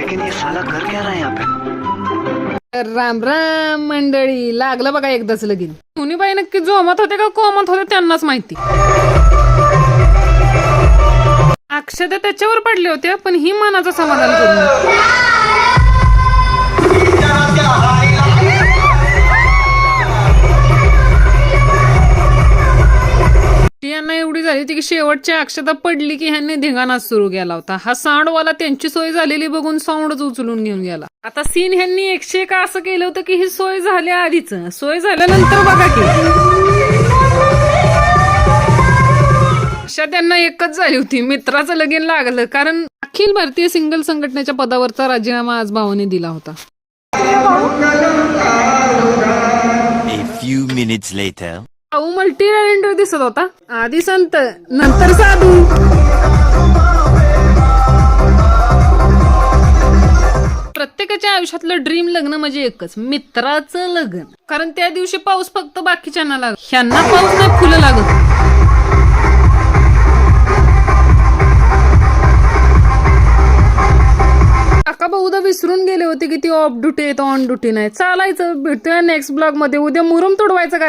लेकिन ये साला कर क्या रहा है यहाँ पे? राम राम मंडळी लागलं बघा एकदाच लगीन. मुनीबाई नक्की जोमत होते का कोमत होते त्यांनाच माहिती. अक्षता त्याच्यावर पडले होते पण ही मनाचं समाधान करून. यांना एवढी झाली होती की शेवटची अक्षता पडली की ह्यांनी धिंगाणाच सुरू केला होता. हा साऊंडवाला त्यांची सोय झालेली बघून साऊंडच उचलून घेऊन गेला. आता सीन ह्यांनी एकशे का असं केलं होतं की ही सोय झाल्या आधीच. सोय झाल्यानंतर बघा की. अशा त्यांना एकच झाली होती. मित्राचं लगीन लागलं. कारण अखिल भारतीय सिंगल संघटनेच्या पदावरचा राजीनामा आज भावाने दिला होता. A few minutes later. अहो मल्टी टॅलेंटेड दिसत होता. आधी संत नंतर साधू. प्रत्येकाच्या आयुष्यातलं ड्रीम लग्न म्हणजे एकच मित्राचं लग्न. कारण त्या दिवशी पाऊस फक्त बाकीच्यांना लागत. ह्यांना पाऊस नाही फुलं लागत. बहुदा विसरून गेले होते की ती ऑफ ड्युटी येत ऑन ड्युटी नाही चालायचं भेटतोय नेक्स्ट ब्लॉगमध्ये. उद्या मुरुम तोडवायचं काय?